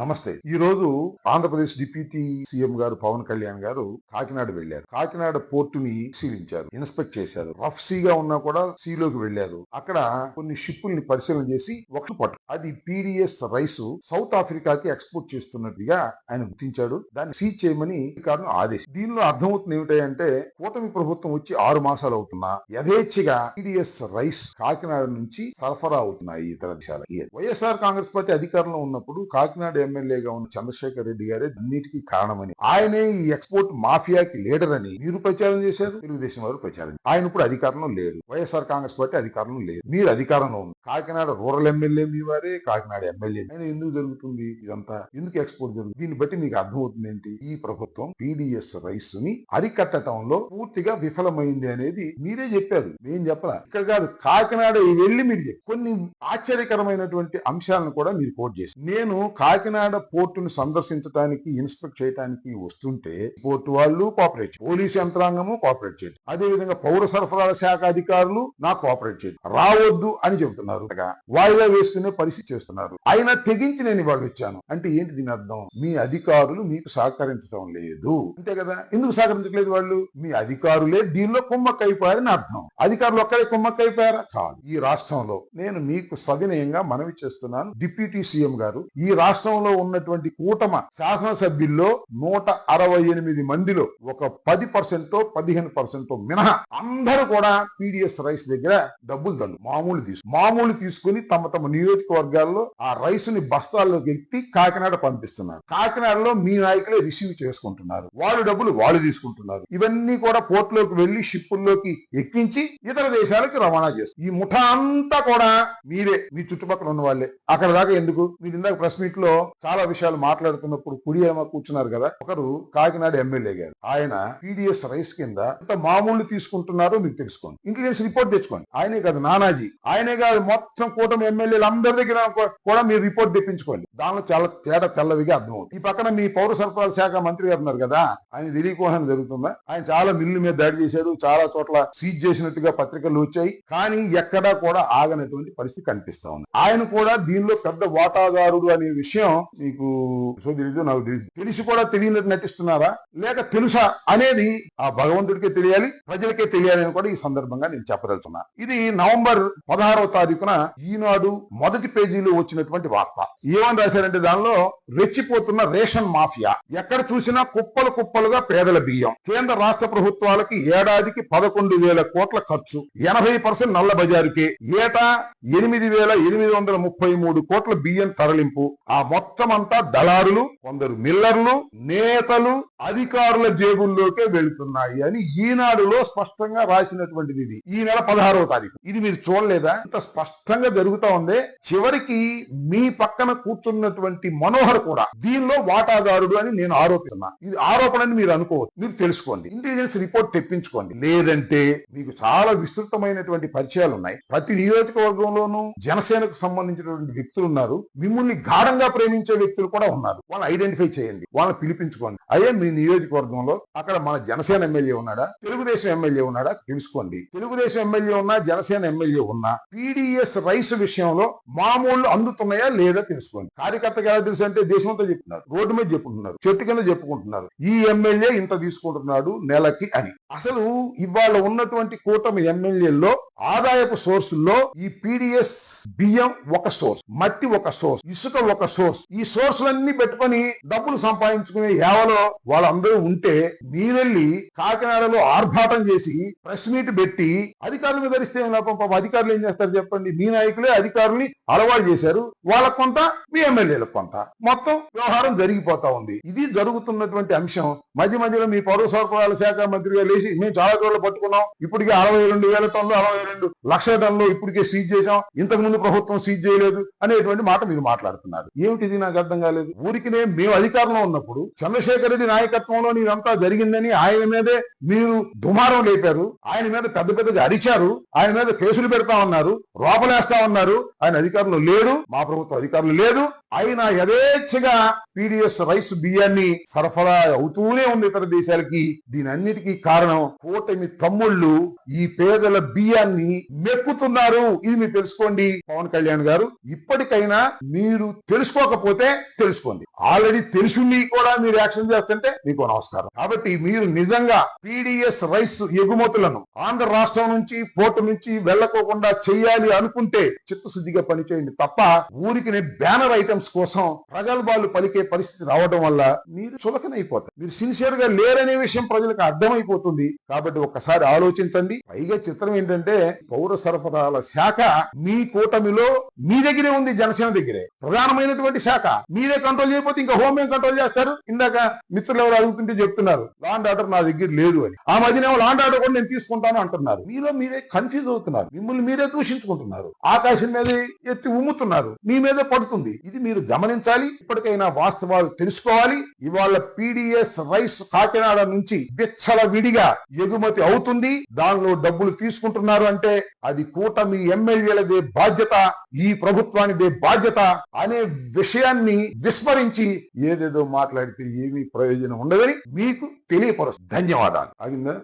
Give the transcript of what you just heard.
నమస్తే. ఈ రోజు ఆంధ్రప్రదేశ్ డిప్యూటీ సీఎం గారు పవన్ కళ్యాణ్ గారు కాకినాడ వెళ్ళారు కాకినాడ పోర్టుని పరిశీలించారు ఇన్స్పెక్ట్ చేశారు. రఫ్ సీగా ఉన్నా కూడా సీలోకి వెళ్ళారు అక్కడ కొన్ని షిప్పుల్ని పరిశీలన చేసి ఒక పట్టు అది పీడిఎస్ రైస్ సౌత్ ఆఫ్రికాకి ఎక్స్పోర్ట్ చేస్తున్నట్టుగా ఆయన గుర్తించాడు. దాన్ని సీజ్ చేయమని అధికారులు ఆదేశం దీనిలో అర్థమవుతుంది ఏమిటంటే కూటమి ప్రభుత్వం వచ్చి ఆరు మాసాలు అవుతున్నా యథేచ్ఛగా పీడిఎస్ రైస్ కాకినాడ నుంచి సరఫరా అవుతున్నాయి ఇతర దేశాలకి. వైఎస్ఆర్ కాంగ్రెస్ పార్టీ అధికారంలో ఉన్నప్పుడు కాకినాడ ఎమ్మెల్యేగా ఉన్న చంద్రశేఖర్ రెడ్డి గారే అన్నిటికీ కారణమని. ఆయనే ఈ ఎక్స్పోర్ట్ మాఫియాకి లీడర్ అని మీరు ప్రచారం చేశారు తెలుగుదేశం వారు ప్రచారం ఆయన ఇప్పుడు అధికారంలో లేరు. వైఎస్ఆర్ కాంగ్రెస్ పార్టీ అధికారంలో లేదు. మీరు అధికారంలో ఉంది కాకినాడ రూరల్ ఎమ్మెల్యే మీ వారే కాకినాడ ఎమ్మెల్యే. ఆయన ఎందుకు జరుగుతుంది ఇదంతా? ఎందుకు ఎక్స్పోర్ట్ జరుగుతుంది? దీన్ని బట్టి మీకు అర్థమవుతుంది ఏంటి? ఈ ప్రభుత్వం పీడిఎస్ రైస్ని అరికట్టడంలో పూర్తిగా విఫలమైంది అనేది మీరే చెప్పారు. నేను చెప్పరా ఇక్కడ కాదు కాకినాడ వెళ్ళి మీరు కొన్ని ఆశ్చర్యకరమైనటువంటి అంశాలను కూడా మీరు కోట్ చేసి నేను కాకినాడ పోర్టును సందర్శించడానికి ఇన్స్పెక్ట్ చేయడానికి వస్తుంటే పోర్టు వాళ్ళు కోఆపరేట్ చేయరు. పోలీస్ యంత్రాంగము కోఆపరేట్ చేయదు. అదే విధంగా పౌర సరఫరాల శాఖ అధికారులు నాకు కోఆపరేట్ చేయదు రావద్దు అని చెబుతున్నారు. వాయిదా వేసుకునే పరిస్థితి చేస్తున్నారు. ఆయన తెగించి నేను ఇవాళ వచ్చాను. అంటే ఏంటి దీని అర్థం? మీ అధికారులు మీకు సహకరించడం లేదు. అంతే కదా? ఎందుకు సహకరించట్లేదు వాళ్ళు? మీ అధికారులే దీనిలో కుమ్మక్కైపోయారని అర్థం. అధికారులు ఒక్కరే కుమ్మక్కైపోయారా? కాదు. ఈ రాష్ట్రంలో నేను మీకు సవినయంగా మనవి చేస్తున్నాను. డిప్యూటీ సీఎం గారు ఈ రాష్ట్రం రాష్ట్రంలో ఉన్నటువంటి కూటమ శాసనసభ్యుల్లో నూట అరవై ఎనిమిది మందిలో ఒక పది పర్సెంట్ పదిహేను పర్సెంట్ మినహా అందరూ కూడా పీడిఎస్ రైస్ దగ్గర డబ్బులు తల్లు మామూలు తీసుకు మామూలు తీసుకుని తమ తమ నియోజకవర్గాల్లో ఆ రైస్ని బస్తాల్లోకి ఎత్తి కాకినాడ పంపిస్తున్నారు. కాకినాడలో మీ నాయకులే రిసీవ్ చేసుకుంటున్నారు. వాళ్ళు డబ్బులు వాళ్ళు తీసుకుంటున్నారు. ఇవన్నీ కూడా పోర్టులోకి వెళ్ళి షిప్పుల్లోకి ఎక్కించి ఇతర దేశాలకు రవాణా చేస్తారు ఈ ముఠా అంతా కూడా మీరే మీ చుట్టుపక్కల ఉన్న వాళ్ళే. అక్కడ దాకా ఎందుకు? మీరు ఇందాక ప్రెస్ మీట్లో చాలా విషయాలు మాట్లాడుతున్నప్పుడు కుడి కూర్చున్నారు కదా. ఒకరు కాకినాడ ఎమ్మెల్యే గారు. ఆయన పీడిఎస్ రైస్ కింద ఎంత మామూలు తీసుకుంటున్నారో మీకు తెలుసుకోండి. ఇంటెలిజెన్స్ రిపోర్ట్ తెచ్చుకోండి. ఆయనే కాదు నానాజీ. ఆయనే కాదు మొత్తం కూటమి ఎమ్మెల్యేలు అందరి దగ్గర కూడా మీరు రిపోర్ట్ తెప్పించుకోండి. దానిలో చాలా తేడా తెల్లవిగా అర్థమవుతుంది. ఈ పక్కన మీ పౌర సరఫరాల శాఖ మంత్రి గారు ఉన్నారు కదా. ఆయన తెలియకోవడం జరుగుతుందా? ఆయన చాలా మిల్లు మీద దాడి చేశాడు. చాలా చోట్ల సీజ్ చేసినట్టుగా పత్రికలు వచ్చాయి. కానీ ఎక్కడా కూడా ఆగనటువంటి పరిస్థితి కనిపిస్తా ఉంది. ఆయన కూడా దీనిలో పెద్ద వాటాదారుడు అనే విషయం మీకు సో తెలీదు నాకు తెలియదు తెలిసి కూడా తెలియనట్టు నటిస్తున్నారా? లేక తెలుసా అనేది ఆ భగవంతుడికే తెలియాలి ప్రజలకే తెలియాలి అని కూడా ఈ సందర్భంగా నేను చెప్పదలుచున్నా ఇది నవంబర్ పదహారవ తారీఖున ఈనాడు మొదటి పేజీలో వచ్చినటువంటి వార్త. ఏమని రాశారంటే దానిలో రెచ్చిపోతున్న రేషన్ మాఫియా. ఎక్కడ చూసినా కుప్పలు కుప్పలుగా పేదల బియ్యం. కేంద్ర రాష్ట్ర ప్రభుత్వాలకి ఏడాదికి పదకొండు వేల కోట్ల ఖర్చు. ఎనభై పర్సెంట్ నల్ల బజారుకే. ఏటా ఎనిమిది వేల ఎనిమిది వందల ముప్పై మూడు కోట్ల బియ్యం తరలింపు. ఆ మొత్తం మొత్తం అంతా దళారులు కొందరు మిల్లర్లు నేతలు అధికారుల జేబుల్లోకే వెళుతున్నాయి అని ఈనాడులో స్పష్టంగా రాసినటువంటిది ఇది. ఈ నెల పదహారవ తారీఖు. ఇది మీరు చూడలేదా? ఇంత స్పష్టంగా జరుగుతా ఉంది చివరికి మీ పక్కన కూర్చున్నటువంటి మనోహర్ కూడా దీనిలో వాటాదారుడు అని నేను ఆరోపిస్తున్నా. ఇది ఆరోపణ అని మీరు అనుకోవచ్చు మీరు తెలుసుకోండి. ఇంటెలిజెన్స్ రిపోర్ట్ తెప్పించుకోండి. లేదంటే మీకు చాలా విస్తృతమైనటువంటి పరిచయాలు ఉన్నాయి. ప్రతి నియోజకవర్గంలోనూ జనసేనకు సంబంధించినటువంటి వ్యక్తులు ఉన్నారు. మిమ్మల్ని గాఢంగా ప్రేమించే వ్యక్తులు కూడా ఉన్నారు. వాళ్ళని ఐడెంటిఫై చేయండి. వాళ్ళని పిలిపించుకోండి. అయ్యే మీ నియోజకవర్గంలో అక్కడ మన జనసేన ఎమ్మెల్యే ఉన్నాడా? తెలుగుదేశం ఎమ్మెల్యే ఉన్నాడా? తెలుసుకోండి. తెలుగుదేశం ఎమ్మెల్యే ఉన్నా జనసేన ఎమ్మెల్యే ఉన్నా పీడిఎస్ రైస్ విషయంలో మామూలు అందుతున్నాయా లేదా తెలుసుకోండి. కార్యకర్తగా ఎలా తెలుసు అంటే దేశమంతా చెప్తున్నారు. రోడ్డు మీద చెప్పుకుంటున్నారు. చెట్టు కింద చెప్పుకుంటున్నారు. ఈ ఎమ్మెల్యే ఇంత తీసుకుంటున్నాడు నెలకి అని. అసలు ఇవాళ ఉన్నటువంటి కూటమి ఎమ్మెల్యేల్లో ఆదాయపు సోర్సుల్లో ఈ పీడిఎస్ బియ్యం ఒక సోర్స్ మట్టి ఒక సోర్స్ ఇసుక ఒక సోర్స్ ఈ సోర్సులన్నీ పెట్టుకొని డబ్బులు సంపాదించుకునే యావలో వాళ్ళందరూ ఉంటే మీరెళ్ళి కాకినాడలో ఆర్భాటం చేసి ప్రెస్ మీట్ పెట్టి అధికారుల మీద ధరిస్తే లాభం అధికారులు ఏం చేస్తారు చెప్పండి? మీ నాయకులే అధికారుల్ని అలవాటు చేశారు. వాళ్ళకు కొంత మీ ఎమ్మెల్యేలకు కొంత. మొత్తం వ్యవహారం జరిగిపోతా ఉంది. ఇది జరుగుతున్నటువంటి అంశం. మధ్య మధ్యలో మీ పౌర సరఫరాల శాఖ మంత్రిగా లేచి మేము చాలా చోట్ల పట్టుకున్నాం. ఇప్పటికే అరవై రెండు వేల టన్లు అరవై రెండు లక్షల టన్లు ఇప్పటికే సీజ్ చేశాం. ఇంతకు ముందు ప్రభుత్వం సీజ్ చేయలేదు అనేటువంటి మాట మీరు మాట్లాడుతున్నారు. ఏమిటిది? నాకు అర్థం కాలేదు. ఊరికినే మేము అధికారంలో ఉన్నప్పుడు చంద్రశేఖర్ రెడ్డి నాయకత్వంలో ఇదంతా జరిగిందని ఆయన మీదే మీరు దుమారం లేపారు. ఆయన మీద పెద్ద పెద్దగా అరిచారు. ఆయన మీద కేసులు పెడతా ఉన్నారు. రోపలేస్తా ఉన్నారు. ఆయన అధికారంలో లేడు. మా ప్రభుత్వ అధికారులు లేదు. అయినా యథేచ్ఛగా పీడిఎస్ రైస్ బియ్యాన్ని సరఫరా అవుతూనే ఉంది ఇతర దేశాలకి. దీని అన్నిటికీ కారణం కూటమి తమ్ముళ్ళు ఈ పేదల బియ్యాన్ని మెక్కుతున్నారు. ఇది మీరు తెలుసుకోండి పవన్ కళ్యాణ్ గారు. ఇప్పటికైనా మీరు తెలుసుకోకపోతే తెలుసుకోండి. ఆల్రెడీ తెలుసుండి కూడా మీరు యాక్షన్ చేస్తుంటే మీకు నమస్కారం. కాబట్టి మీరు నిజంగా పీడిఎస్ రైస్ ఎగుమతులను ఆంధ్ర రాష్ట్రం నుంచి పోర్టు నుంచి వెళ్ళకోకుండా చేయాలి అనుకుంటే చిత్తశుద్ధిగా పనిచేయండి తప్ప ఊరికి బ్యానర్ ఐటమ్స్ కోసం ప్రగల్భాలు పలికే పరిస్థితి రావడం వల్ల మీరు చులకనైపోతారు. మీరు సిన్సియర్గా లేరనే విషయం ప్రజలకు అర్థమైపోతుంది. కాబట్టి ఒక్కసారి ఆలోచించండి. పైగా చిత్రం ఏంటంటే పౌర సరఫరాల శాఖ మీ కూటమిలో మీ దగ్గరే ఉంది జనసేన దగ్గరే. ప్రధానమైనటువంటి శాఖ. మీరే కంట్రోల్ చేయకపోతే ఇంకా హోమ్ ఏం కంట్రోల్ చేస్తారు? ఇందాక మిత్రులు ఎవరు అడుగుతుంటే చెప్తున్నారు లాండ్ ఆర్డర్ నా దగ్గర లేదు అని. ఆ మధ్యనే లాండ్ ఆర్డర్ కూడా నేను తీసుకుంటాను అంటున్నారు. మీలో మీరే కన్ఫ్యూజ్ అవుతున్నారు. మిమ్మల్ని మీరే దూషించుకుంటున్నారు. ఆకాశం మీద ఎత్తి ఉమ్ముతున్నారు. మీ మీదే పడుతుంది. ఇది మీరు గమనించాలి. ఇప్పటికైనా వాస్తవాలు తెలుసుకోవాలి. ఇవాళ పీడిఎస్ రైస్ కాకినాడ నుంచి విచ్చల విడిగా ఎగుమతి అవుతుంది. దానిలో డబ్బులు తీసుకుంటున్నారు అంటే అది కూటమి ఎమ్మెల్యేలదే బాధ్యత ఈ ప్రభుత్వానిదే బాధ్యత అనే విషయాన్ని విస్మరించి ఏదేదో మాట్లాడితే ఏమీ ప్రయోజనం ఉండదని మీకు తెలియపరుస్తుంది ధన్యవాదాలు. అయిందా